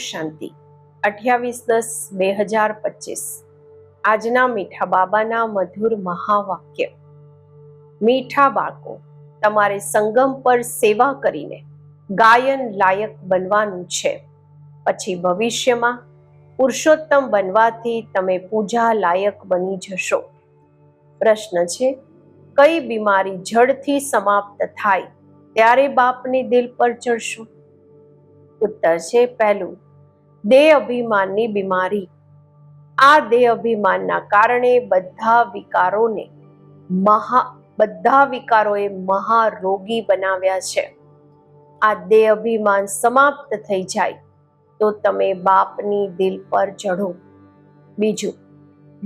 શાંતિ. અઠ્યાવીસ દસ બે હજાર પચીસ. આજના મીઠા બાબાના મધુર મહાવાક્ય. મીઠા બાળકો, તમારે સંગમ પર સેવા કરીને ગાયન લાયક બનવાનું છે. પછી ભવિષ્યમાં પુરુષોત્તમ બનવાથી તમે પૂજા લાયક બની જશો. પ્રશ્ન છે, કઈ બીમારી જડથી સમાપ્ત થાય, ત્યારે બાપને દિલ પર ચડશો? ઉત્તર છે, પહેલું દેહ અભિમાનની બીમારી. આ દેહ અભિમાનના કારણે બધા વિકારોને મહા, બધા વિકારોએ મહારોગી બનાવ્યા છે. આ દેહ અભિમાન સમાપ્ત થઈ જાય તો તમે બાપની દિલ પર ચઢો. બીજું,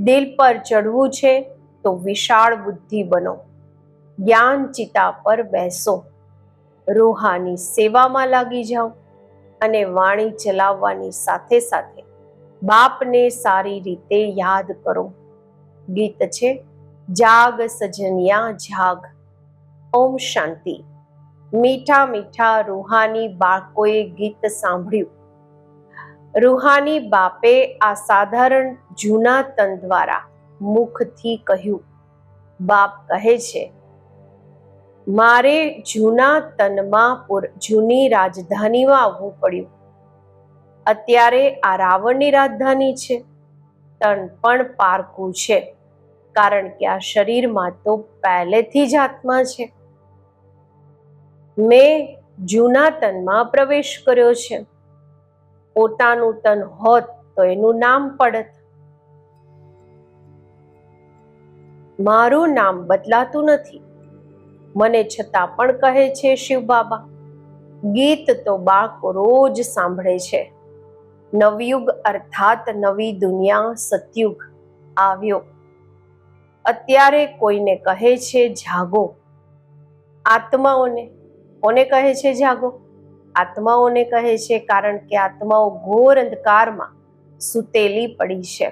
દિલ પર ચઢવું છે તો વિશાળ બુદ્ધિ બનો. જ્ઞાન ચિતા પર બેસો. રોહાની સેવામાં લાગી જાઓ. અને વાણી ચલાવવાની સાથે સાથે બાપને સારી રીતે યાદ કરો. ગીત છે, જાગ સજનિયા, જાગ. ઓમ શાંતિ. મીઠા મીઠા રૂહાની બાળકોએ ગીત સાંભળ્યું. રૂહાની બાપે આ સાધારણ જૂના તન દ્વારા મુખથી કહ્યું. બાપ કહે છે મારે જૂના તનમાં જૂની રાજધાનીમાં આવવું પડ્યું. અત્યારે આ રાવણની રાજધાની છે. તન પણ પારકું છે. કારણ કે આ શરીરમાં તો પહેલેથી જ આત્મા છે. મેં જૂના તનમાં પ્રવેશ કર્યો છે. પોતાનું તન હોત તો એનું નામ પડત. મારું નામ બદલાતું નથી. મને છતાં પણ કહે છે શિવ બાબા. ગીત તો બાળકો રોજ સાંભળે છે. નવયુગ અર્થાત નવી દુનિયા સતયુગ આવ્યો. અત્યારે કોઈને કહે છે જાગો. આત્માઓને, કોને કહે છે જાગો? આત્માઓને કહે છે કારણ કે આત્માઓ ઘોર અંધકારમાં સૂતેલી પડી છે.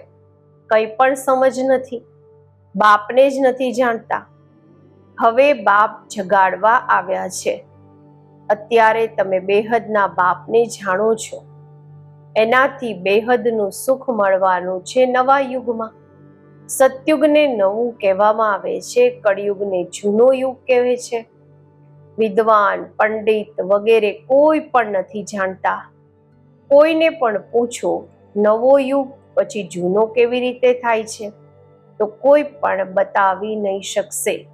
કંઈ પણ સમજ નથી. બાપને જ નથી જાણતા. હવે બાપ જગાડવા આવ્યા છે. અત્યારે તમે બેહદના બાપને જાણો છો. એનાથી બેહદનું સુખ મળવાનું છે નવા યુગમાં. સતયુગને નવું કહેવામાં આવે છે, કળિયુગને જૂનો યુગ કહેવે છે. વિદ્વાન, પંડિત વગેરે કોઈ પણ નથી જાણતા. કોઈને પણ પૂછો, નવો યુગ પછી જૂનો કેવી રીતે થાય છે? તો કોઈ પણ બતાવી નહીં શકશે.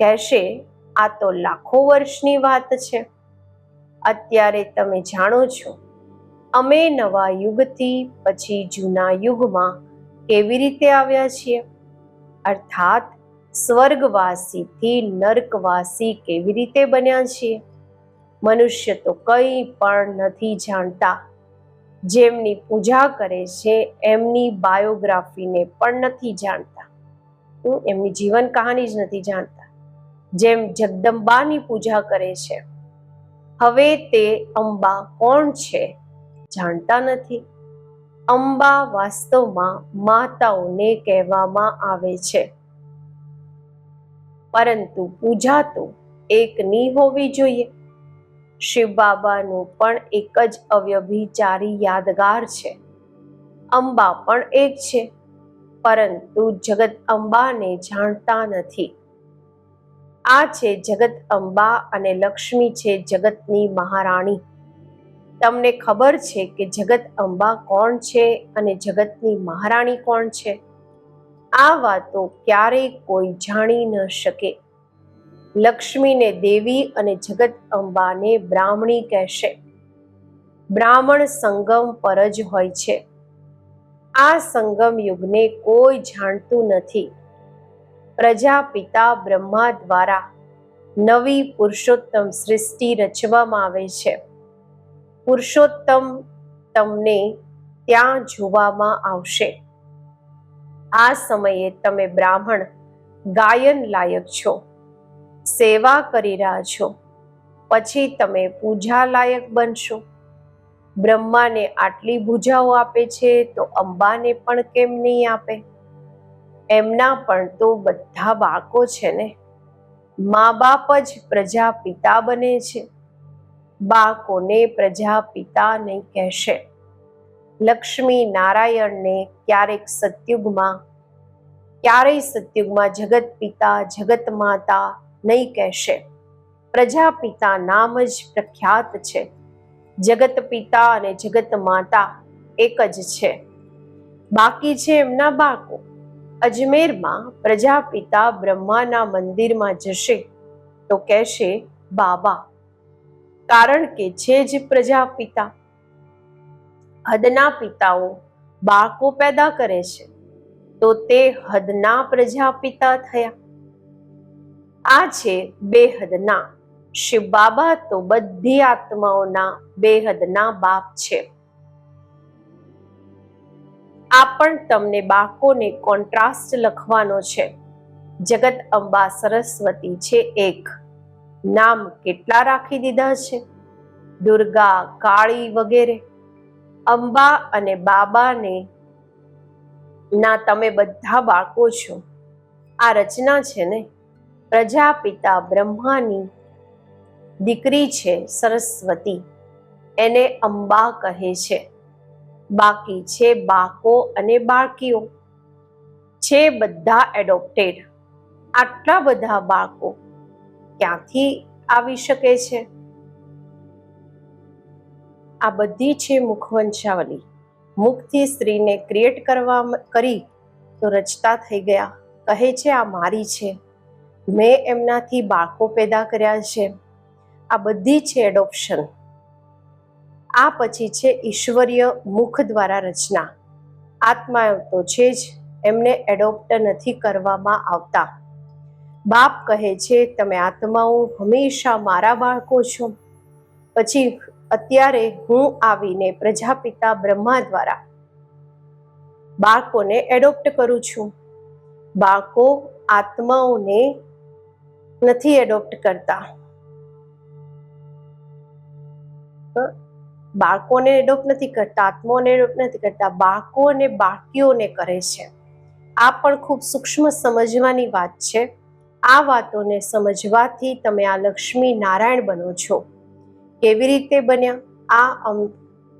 કહેશે, આ તો લાખો વર્ષની વાત છે. અત્યારે તમે જાણો છો, અમે નવા યુગથી પછી જૂના યુગમાં કેવી રીતે આવ્યા છીએ? અર્થાત, સ્વર્ગવાસીથી નર્કવાસી કેવી રીતે બન્યા છીએ? મનુષ્ય તો કંઈ પણ નથી જાણતા. જેમની પૂજા કરે છે, એમની બાયોગ્રાફીને પણ નથી જાણતા. એમની જીવન કહાની જ નથી જાણતા. જેમ જગદંબાની પૂજા કરે છે. હવે તે અંબા કોણ છે જાણતા નથી. અંબા વાસ્તવમાં માતાઓને કહેવામાં આવે છે. પરંતુ પૂજા તો એકની હોવી જોઈએ. શિવ બાબાનું પણ એક જ અવ્યભિચારી યાદગાર છે. અંબા પણ એક છે. પરંતુ જગત અંબાને જાણતા નથી. આ છે જગત અંબા અને લક્ષ્મી છે જગતની મહારાણી. તમને ખબર છે કે જગત અંબા કોણ છે અને જગતની મહારાણી કોણ છે? આ વાતો ક્યારેય કોઈ જાણી ન શકે. લક્ષ્મીને દેવી અને જગત અંબાને બ્રાહ્મણી કહેશે. બ્રાહ્મણ સંગમ પર જ હોય છે. આ સંગમ યુગને કોઈ જાણતું નથી. પ્રજાપિતા બ્રહ્મા દ્વારા નવી પુરુષોત્તમ સૃષ્ટિ રચવામાં આવે છે. પુરુષોત્તમ તમને ત્યાં જોવામાં આવશે. આ સમયે તમે બ્રાહ્મણ, ગાયન લાયક છો, સેવા કરી રહ્યા છો, પછી તમે પૂજા લાયક બનશો. બ્રહ્માને આટલી ભૂજાઓ આપે છે તો અંબાને પણ કેમ નહીં આપે? એમના પણ તો બધા બાળકો છે ને. મા બાપ જ પ્રજા પિતા બને છે. બાળકોને પ્રજા પિતા નહીં કહેશે. લક્ષ્મી નારાયણને ક્યારેક સતયુગમાં, ક્યારેય સતયુગમાં જગત પિતા, જગત માતા નહીં કહેશે. પ્રજાપિતા નામ જ પ્રખ્યાત છે. જગત પિતા અને જગત માતા એક જ છે. બાકી છે એમના બાળકો. અજમેરમાં પ્રજાપિતા બ્રહ્માના મંદિરમાં જશે તો કહેશે, બાબા, કારણ કે છે જ પ્રજાપિતા. હદના પિતાઓ બાળકો પેદા કરે છે, તો તે હદના પ્રજાપિતા થયા. આ છે બેહદના. શિવ બાબા તો બધી આત્માઓના બેહદના બાપ છે. આ પણ તમને બાળકોને કોન્ટ્રાસ્ટ લખવાનો છે. જગત અંબા સરસ્વતી છે એક. નામ કેટલા રાખી દીધા છે? દુર્ગા, કાળી વગેરે. અંબા અને બાબાને ના તમે બધા બાળકો છો. આ રચના છે ને? પ્રજાપિતા બ્રહ્માની દીકરી છે સરસ્વતી. એને અંબા કહે છે. બાકી છે બાકો અને બાળકીઓ. છે બધા એડોપ્ટેડ આટલા બધા બાળકો ક્યાંથી આવી શકે છે? આ બધી છે મુખવંશાવલી. મુખથી સ્ત્રીને ક્રિએટ કરવા કરી તો રચતા થઈ ગયા. કહે છે, આ મારી છે. મેં એમનાથી બાળકો પેદા કર્યા છે. આ બધી છે એડોપ્શન આ પછી છે ઈશ્વરીય મુખ દ્વારા રચના. આત્મા તો છે જ, એમને એડોપ્ટ નથી કરવામાં આવતા. બાપ કહે છે, તમે આત્માઓ, હંમેશા મારા બાળકો છો. પછી અત્યારે હું આવીને પ્રજાપિતા બ્રહ્મા દ્વારા બાળકોને એડોપ્ટ કરું છું. બાળકો આત્માઓને નથી એડોપ્ટ કરતા. બાળકોને એડોપ્ટ નથી કરતા, આત્માઓને એડોપ્ટ નથી કરતા બાળકો અને બાળકીઓને કરે છે. આ પણ ખૂબ સૂક્ષ્મ સમજવાની વાત છે. આ વાતોને સમજવાથી તમે આ લક્ષ્મી નારાયણ બનો છો. કેવી રીતે બન્યા? આ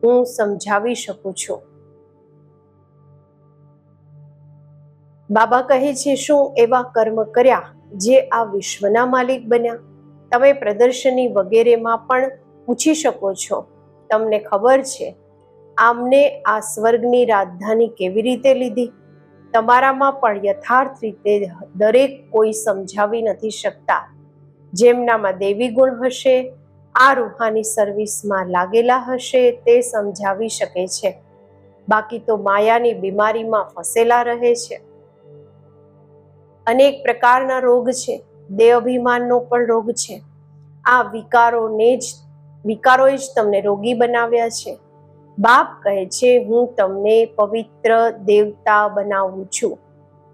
હું સમજાવી શકું છું. બાબા કહે છે, શું એવા કર્મ કર્યા જે આ વિશ્વના માલિક બન્યા? તમે પ્રદર્શની વગેરેમાં પણ પૂછી શકો છો. તમને ખબર છે, આમને આ સ્વર્ગની રાજધાની કેવી રીતે લીધી? તમારામાં પણ યથાર્થ રીતે દરેક કોઈ સમજાવી નથી શકતા. જેમનામાં દેવી ગુણ હશે, આ રૂહાની સર્વિસમાં લાગેલા હશે તે સમજાવી શકે છે. બાકી તો માયાની બીમારીમાં ફસેલા રહે છે. અનેક પ્રકારના રોગ છે દેહ અભિમાનનો પણ રોગ છે. આ વિકારોને જ વિકારોએ જ તમને રોગી બનાવ્યા છે. બાપ કહે છે, હું તમને પવિત્ર દેવતા બનાવું છું.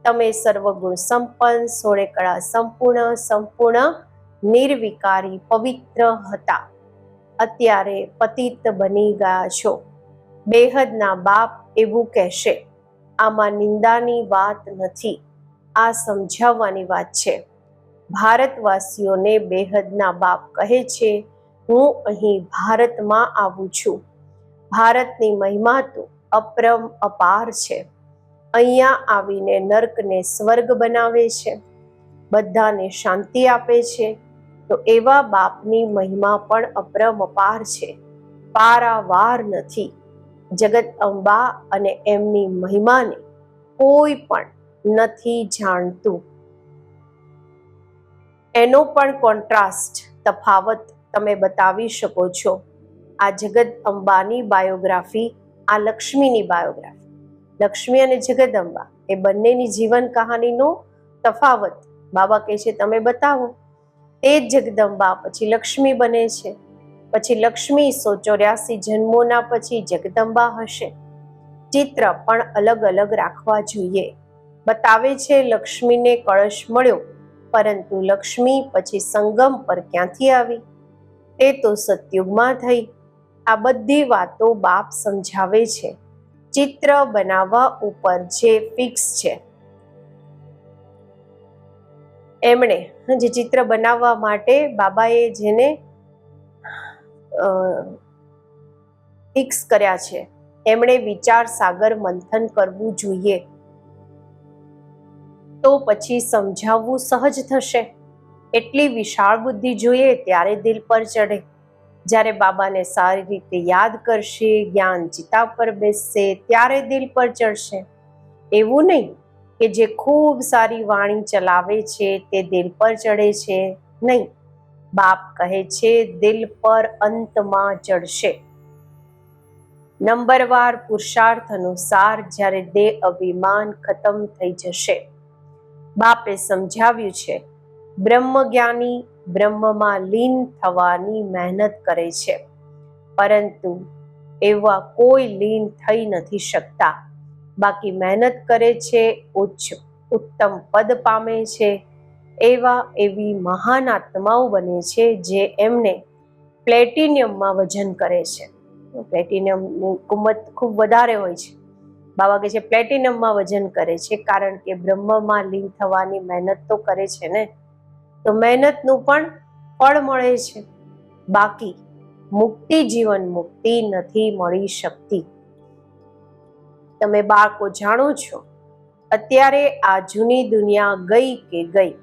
તમે સર્વગુણ સંપન્ન, સોળે કળા સંપૂર્ણ સંપૂર્ણ, નિર્વિકારી, પવિત્ર હતા. અત્યારે પતિત બની ગયા છો. બેહદના બાપ એવું કહેશે, આમાં નિંદાની વાત નથી. આ સમજાવવાની વાત છે. ભારતવાસીઓને બેહદના બાપ કહે છે હું અહીં ભારતમાં આવું છું. ભારતની મહિમા તો અપરમ અપાર છે. અહીંયા આવીને નર્કને સ્વર્ગ બનાવે છે. બધાને શાંતિ આપે છે. તો એવા બાપની મહિમા પણ અપરમ અપાર છે. પારાવાર નથી. જગત અંબા અને એમની મહિમાને કોઈ પણ નથી જાણતું. એનો પણ કોન્ટ્રાસ્ટ તફાવત તમે બતાવી શકો છો. આ જગત અંબાની બાયોગ્રાફી, આ લક્ષ્મીની બાયોગ્રાફી. લક્ષ્મી અને જગદંબા એ બંનેની જીવન કહાનીનો તફાવત બાબા કહે છે, તમે બતાવો. તે જ જગદંબા પછી લક્ષ્મી બને છે. પછી લક્ષ્મી સો ચોર્યાસી જન્મોના પછી જગદંબા હશે. ચિત્ર પણ અલગ અલગ રાખવા જોઈએ. બતાવે છે, લક્ષ્મીને કળશ મળ્યો, પરંતુ લક્ષ્મી પછી સંગમ પર ક્યાંથી આવી? તે તો સતયુગમાં થઈ. આ બધી વાતો બાપ સમજાવે છે. ચિત્ર બનાવવા ઉપર જે ફિક્સ છે. એમણે જે ચિત્ર બનાવવા માટે બાબાએ જેને ફિક્સ કર્યા છે, એમણે વિચાર સાગર મંથન કરવું જોઈએ. તો પછી સમજાવવું સહજ થશે. એટલી વિશાળ બુદ્ધિ જોઈએ ત્યારે દિલ પર ચડે જ્યારે બાબાને સારી રીતે યાદ કરશે, જ્ઞાન ચિતા પર બેસશે, ત્યારે દિલ પર ચડશે. એવું નહીં કે જે ખૂબ સારી વાણી ચલાવે છે તે દિલ પર ચડે છે. નહીં. બાપ કહે છે, દિલ પર અંતમાં ચડશે. નંબરવાર પુરુષાર્થ અનુસાર જ્યારે દેહ અભિમાન ખતમ થઈ જશે. બાપે સમજાવ્યું છે બ્રહ્મજ્ઞાની બ્રહ્મમાં લીન થવાની મહેનત કરે છે. પરંતુ એવા કોઈ લીન થઈ નથી શકતા. બાકી મહેનત કરે છે, ઉચ્ચ, ઉત્તમ પદ પામે છે. એવા એવી મહાન આત્માઓ બને છે જે એમને પ્લેટિનિયમમાં વજન કરે છે. પ્લેટિનિયમની કિંમત ખૂબ વધારે હોય છે. બાબા કહે છે, પ્લેટિનિયમમાં વજન કરે છે કારણ કે બ્રહ્મમાં લીન થવાની મહેનત તો કરે છે ને. તો મહેનતનું પણ ફળ મળે છે. બાકી મુક્તિ જીવન મુક્તિ નથી મળી શકતી. તમે બાળકો જાણો છો, અત્યારે આ જૂની દુનિયા ગઈ કે ગઈ.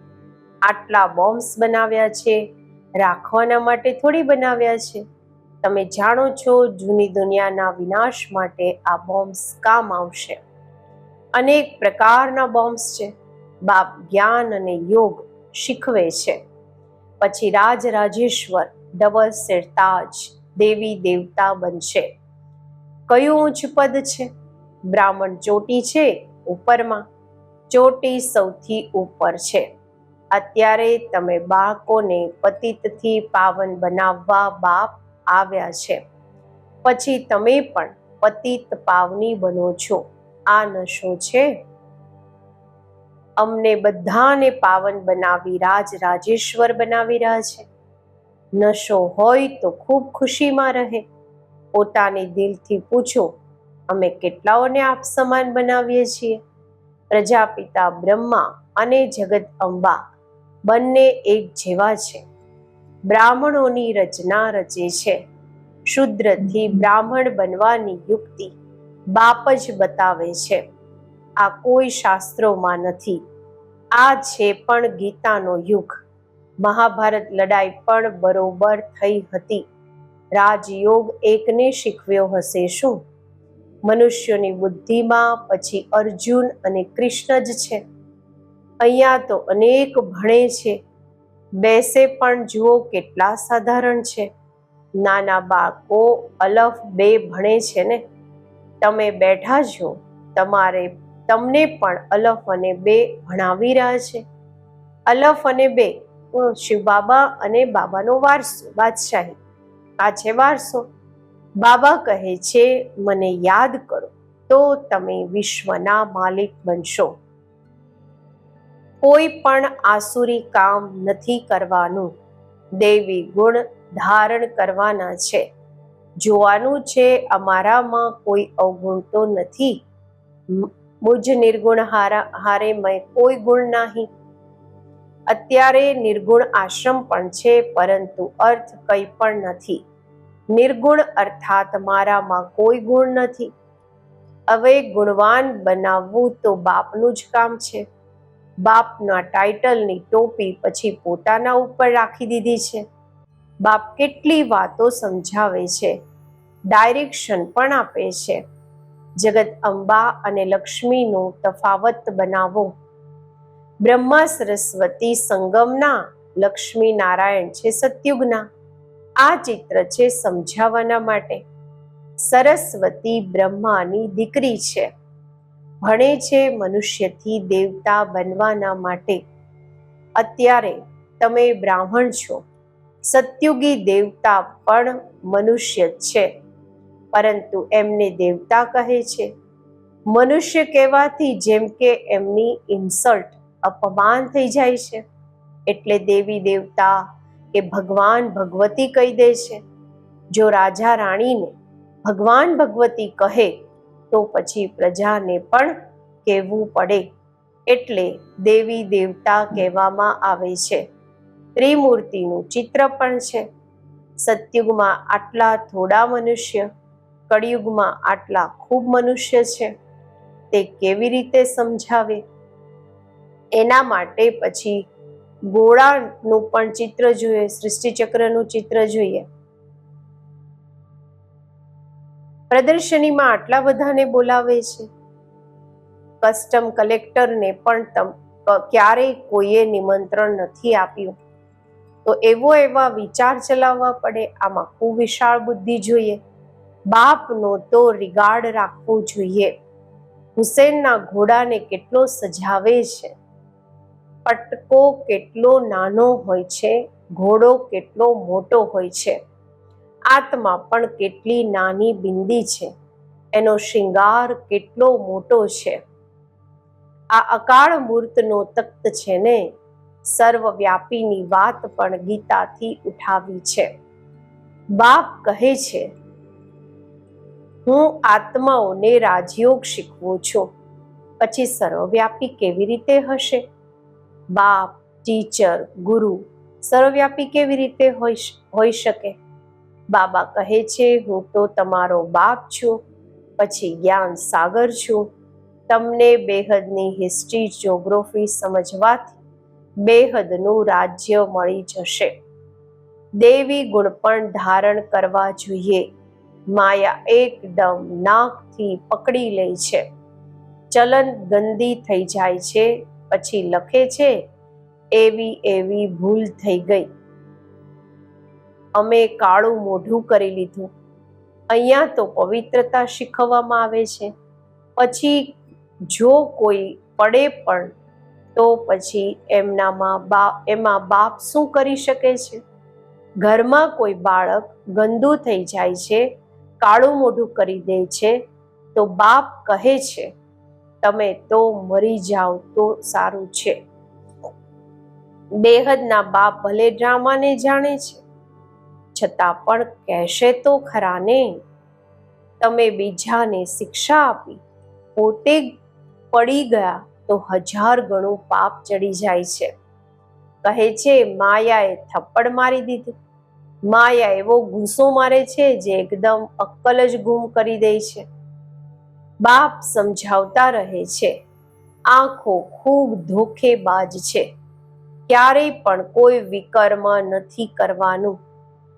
આટલા બોમ્બ્સ બનાવ્યા છે, રાખવાના માટે થોડી બનાવ્યા છે. તમે જાણો છો જૂની દુનિયાના વિનાશ માટે આ બોમ્બ્સ કામ આવશે. અનેક પ્રકારના બોમ્બ્સ છે. બાપ જ્ઞાન અને યોગ શીખવે છે. પછી રાજ રાજેશ્વર ડબલ સિરતાજ દેવી દેવતા બનશે. કયું ઉચ્ચ પદ છે? બ્રાહ્મણ ચોટી છે ઉપરમાં. ચોટી સૌથી ઉપર છે. અત્યારે તમે બાળકોને પતિતથી પાવન બનાવવા બાપ આવ્યા છે. પછી તમે પણ પતિત પાવની બનો છો. આ નશો છે અમને બધાને પાવન બનાવી રાજ રાજેશ્વર બનાવી રહ્યા છે. નશો હોય તો ખૂબ ખુશીમાં રહે. પોતાની દિલથી પૂછો, અમે કેટલાઓને આપ સમાન બનાવીએ છીએ? પ્રજાપિતા બ્રહ્મા અને જગત અંબા બંને એક જેવા છે. બ્રાહ્મણોની રચના રચે છે. શુદ્રથી બ્રાહ્મણ બનવાની યુક્તિ બાપ જ બતાવે છે. આ કોઈ શાસ્ત્રોમાં નથી. આ છે પણ ગીતાનો યુગ. મહાભારત લડાઈ પણ બરોબર થઈ હતી. રાજયોગ એકને શીખવ્યો હશે શું? મનુષ્યોની બુદ્ધિમાં પછી અર્જુન અને કૃષ્ણ જ છે. અહીંયા તો અનેક ભણે છે. બેસે પણ જુઓ કેટલા સાધારણ છે. નાના બાળકો અલફ બે ભણે છે ને. તમે બેઠા છો, તમારે તમને પણ અલફ અને બે ભણાવી રહ્યા છે. અલફ અને બે શિવ બાબા અને બાબાનો વારસો, બાદશાહી. આ છે વારસો. બાબા કહે છે, મને યાદ કરો, તો તમે વિશ્વના માલિક બનશો. કોઈ પણ આસુરી કામ નથી કરવાનું. દેવી ગુણ ધારણ કરવાના છે. જોવાનું છે, અમારામાં કોઈ અવગુણ તો નથી. મુજ નિર્ગુણ હારા, હારે મય કોઈ ગુણ નહીં. અત્યારે નિર્ગુણ આશ્રમ પણ છે, પરંતુ અર્થ કંઈ પણ નથી. નિર્ગુણ અર્થાત મારામાં કોઈ ગુણ નથી. હવે ગુણવાન બનાવવું તો બાપનું જ કામ છે. બાપના ટાઇટલની ટોપી પછી પોતાના ઉપર રાખી દીધી છે. બાપ કેટલી વાતો સમજાવે છે. ડાયરેક્શન પણ આપે છે. જગત અંબા અને લક્ષ્મીનો તફાવત બનાવો. બ્રહ્મા સરસ્વતી સંગમના લક્ષ્મી નારાયણ છે સતયુગના. આ ચિત્ર છે સમજાવવાના માટે. સરસ્વતી બ્રહ્માની દીકરી છે. ભણે છે મનુષ્યથી દેવતા બનવાના માટે. અત્યારે તમે બ્રાહ્મણ છો. સત્યુગી દેવતા પણ મનુષ્ય છે. પરંતુ એમને દેવતા કહે છે, મનુષ્ય કહેવાથી જેમ કે એમની ઇન્સલ્ટ અપમાન થઈ જાય છે, એટલે દેવી દેવતા કે ભગવાન ભગવતી કહી દે છે. જો રાજા રાણીને ભગવાન ભગવતી કહે, તો પછી પ્રજાને પણ કહેવું પડે. એટલે દેવી દેવતા કહેવામાં આવે છે. ત્રિમૂર્તિનું ચિત્ર પણ છે. સતયુગમાં આટલા થોડા મનુષ્ય કળિયુગમાં આટલા ખૂબ મનુષ્ય છે, તે કેવી રીતે સમજાવે? એના માટે પછી ગોળાનું પણ ચિત્ર જોઈએ, સૃષ્ટિચક્રનું ચિત્ર જોઈએ. પ્રદર્શનીમાં આટલા બધાને બોલાવે છે. કસ્ટમ કલેક્ટરને પણ ક્યારેય કોઈએ નિમંત્રણ નથી આપ્યું. તો એવો એવા વિચાર ચલાવવા પડે, આમાં ખૂબ વિશાળ બુદ્ધિ જોઈએ. બાપનો તો રિગાર્ડ રાખવો જોઈએ. હુસેનના ઘોડાને કેટલો સજાવે છે? પટકો કેટલો નાનો હોય છે? ઘોડો કેટલો મોટો હોય છે? આત્મા પણ કેટલી નાની બિંદી છે? એનો શિંગાર કેટલો મોટો છે? આ અકાળ મૂર્તનો તખ્ત છે ને? સર્વવ્યાપીની વાત પણ ગીતાથી ઉઠાવી છે. બાપ કહે છે હું આત્માઓને રાજયોગ શીખવું છું. પછી સર્વવ્યાપી કેવી રીતે હશે? બાપ, ટીચર, ગુરુ સર્વવ્યાપી કેવી રીતે હોઈ શકે? બાબા કહે છે, હું તો તમારો બાપ છું, પછી જ્ઞાન સાગર છું. તમને બેહદની હિસ્ટ્રી જ્યોગ્રોફી સમજવાથી બેહદનું રાજ્ય મળી જશે. દેવી ગુણ પણ ધારણ કરવા જોઈએ. માયા એકદમ નાકથી પકડી લે છે. ચલન ગંદી થઈ જાય છે, પછી લખે છે, એવી એવી ભૂલ થઈ ગઈ. અમે કાળું મોઢું કરી લીધું. અહીંયા તો પવિત્રતા શીખવવામાં આવે છે. પછી જો કોઈ પડે પણ, તો પછી એમનામાં બા, એમાં બાપ શું કરી શકે છે? ઘરમાં કોઈ બાળક ગંદુ થઈ જાય છે કાળું મોઢું કરી દે છે, તો બાપ કહે છે, તમે તો મરી જાઓ તો સારું છે. બેહદના બાપ ભલે ડ્રામાને જાણે છે, છતાં પણ કહેશે તો ખરા ને તમે બીજાને શિક્ષા આપી, પોતે પડી ગયા તો હજાર ગણું પાપ ચડી જાય છે. કહે છે, માયાએ થપ્પડ મારી દીધું. માયા એવો ગુસ્સો મારે છે જે એકદમ અક્કલ જ ગુમ કરી દે છે. બાપ સમજાવતા રહે છે. આંખો ખૂબ ધોખેબાજ છે. ક્યારેય પણ કોઈ વિકર્મ નથી કરવાનું.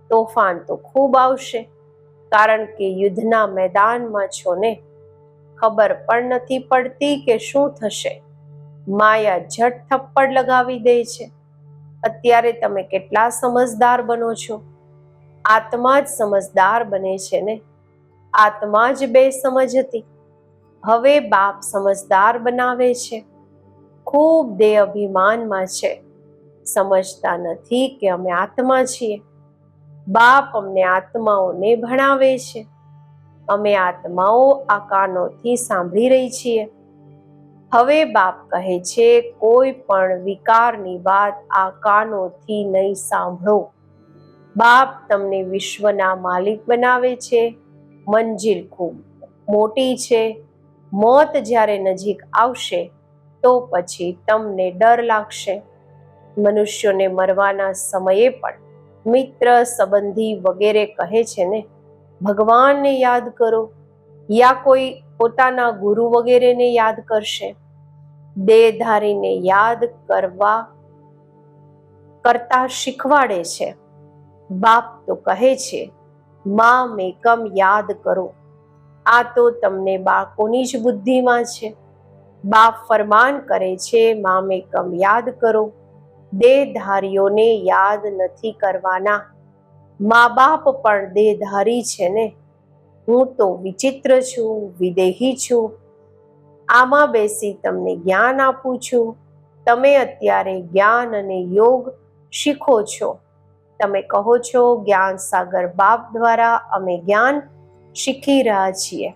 તોફાન તો ખૂબ આવશે. કારણ કે યુદ્ધના મેદાનમાં છો ને? ખબર પણ નથી પડતી કે શું થશે. માયા ઝટ થપ્પડ લગાવી દે છે. અત્યારે તમે કેટલા સમજદાર બનો છો? આત્મા જ સમજદાર બને છે ને? આત્મા જ બે સમજ હતી. હવે બાપ સમજદાર બનાવે છે. ખૂબ દેહ અભિમાનમાં છે. સમજતા નથી કે અમે આત્મા છીએ. બાપ અમને આત્માઓને ભણાવે છે. અમે આત્માઓ આ કાનોથી સાંભળી રહી છીએ. હવે બાપ કહે છે, કોઈ પણ વિકારની વાત આ કાનોથી નહીં સાંભળો. બાપ તમને વિશ્વના માલિક બનાવે છે. મંજિલ ખૂબ મોટી છે. મોત જ્યારે નજીક આવશે, તો પછી તમને ડર લાગશે. મનુષ્યોને મરવાના સમયે પણ મિત્ર, સંબંધી વગેરે કહે છે ને, ભગવાનને યાદ કરો. યા કોઈ પોતાના ગુરુ વગેરેને યાદ કરશે. દેહધારીને યાદ કરવા કરતા શીખવાડે છે. બાપ તો કહે છે, માં મેકમ યાદ કરો. આ તો તમને બાળકોની જ બુદ્ધિમાં છે. બાપ ફરમાન કરે છે, માં મેકમ યાદ કરો. દેહધારીઓને યાદ નથી કરવાના. મા બાપ પણ દેહધારી છે ને? હું તો વિચિત્ર છું, વિદેહી છું. આમાં બેસી તમને જ્ઞાન આપું છું. તમે અત્યારે જ્ઞાન અને યોગ શીખો છો. તમે કહો છો, જ્ઞાન સાગર બાપ દ્વારા અમે જ્ઞાન શીખી રહ્યા છીએ.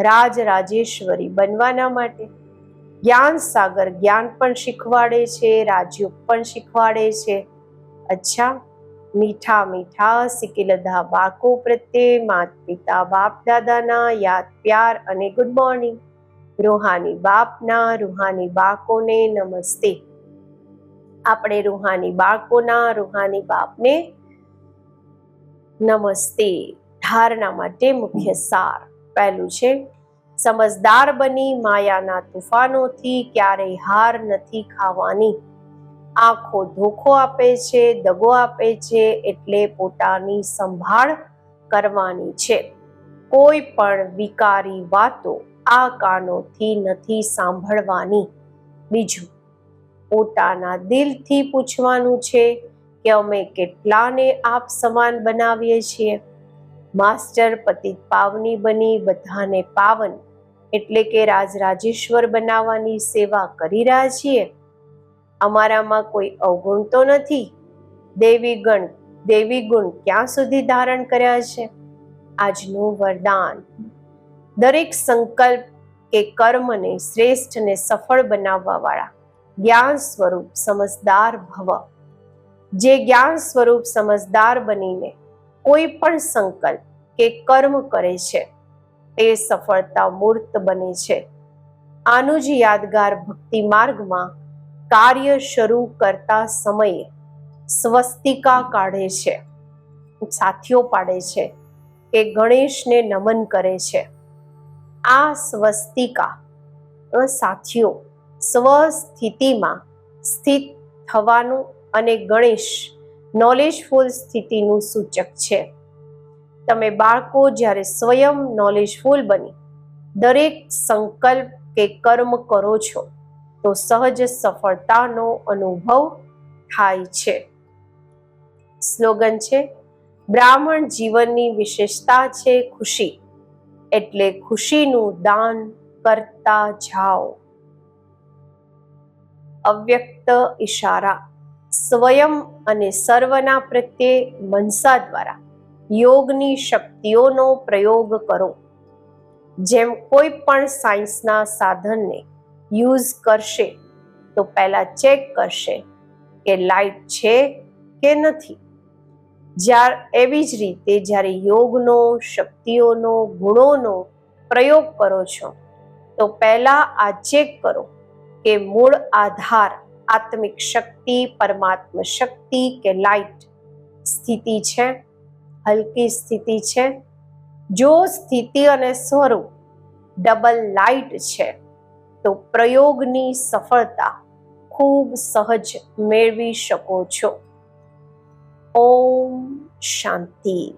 રાજ રાજેશ્વરી બનવાના માટે. જ્ઞાન સાગર જ્ઞાન પણ શીખવાડે છે રાજયોગ પણ શીખવાડે છે. અચ્છા, મીઠા મીઠા સિકિલધા બાકો પ્રત્યે માત પિતા બાપ દાદાના યાદ, પ્યાર અને ગુડ મોર્નિંગ રૂહાની બાપના, રૂહાની બાકોને નમસ્તે. આપણે રૂહાની બાળકોના, રૂહાની બાપને નમસ્તે. ધારણા માટે મુખ્ય સાર પહેલું છે, સમજદાર બની માયાના તુફાનોથી ક્યારેય હાર નથી ખાવાની. આંખો ધોખો આપે છે, દગો આપે છે, એટલે પોતાની સંભાળ કરવાની છે. કોઈ પણ વિકારી વાતો આ કાનોથી નથી સાંભળવાની. બીજું પોતાના દિલથી પૂછવાનું છે કે અમે કેટલાને આપ સમાન બનાવીએ છીએ? માસ્ટર પતિત પાવની બની બધાને પાવન, એટલે કે રાજરાજેશ્વર બનાવવાની સેવા કરી રહ્યા છીએ. અમારામાં કોઈ અવગુણ તો નથી? દેવી ગણ દેવી ગુણ ક્યાં સુધી ધારણ કર્યા છે? આજનું વરદાન. દરેક સંકલ્પ કે કર્મને શ્રેષ્ઠ ને સફળ બનાવવા વાળા જ્ઞાન સ્વરૂપ સમજદાર ભવ. જે જ્ઞાન સ્વરૂપ સમજદાર બનીને કોઈ પણ સંકલ્પ કે કર્મ કરે છે, તે સફળતા મૂર્ત બને છે. આનું જ યાદગાર ભક્તિ માર્ગમાં કાર્ય શરૂ કરતા સમયે સ્વસ્તિકા કાઢે છે. સાથીઓ પાડે છે કે ગણેશને નમન કરે છે. આ સ્વસ્તિકા સાથીઓ સ્વસ્થિતિમાં સ્થિત થવાનું અને ગણેશ નોલેજફુલ સ્થિતિનું સૂચક છે. તમે બાળકો જ્યારે સ્વયં નોલેજફુલ બની, દરેક સંકલ્પ કે કર્મ કરો છો, તો સહજ સફળતાનો અનુભવ થાય છે. સ્લોગન છે, બ્રાહ્મણ જીવનની વિશેષતા છે ખુશી, એટલે ખુશીનું દાન કરતા જાઓ. અવ્યક્ત ઈશારા, સ્વયં અને સર્વના પ્રત્યે મનસા દ્વારા યોગની શક્તિઓનો પ્રયોગ કરો. જેમ કોઈ પણ સાયન્સના સાધનને યુઝ કરશે, તો પહેલા ચેક કરશે કે લાઈટ છે કે નથી. જ્યારે એવી જ રીતે જ્યારે યોગનો, શક્તિઓનો, ગુણોનો પ્રયોગ કરો છો, તો પહેલા આ ચેક કરો કે મૂળ આધાર, આત્મિક શક્તિ, પરમાત્મ શક્તિ કે લાઈટ સ્થિતિ છે? હલકી સ્થિતિ છે? જો સ્થિતિ અને સ્વરૂપ ડબલ લાઈટ છે, તો પ્રયોગની સફળતા ખૂબ સહજ મેળવી શકો છો. ઓમ શાંતિ.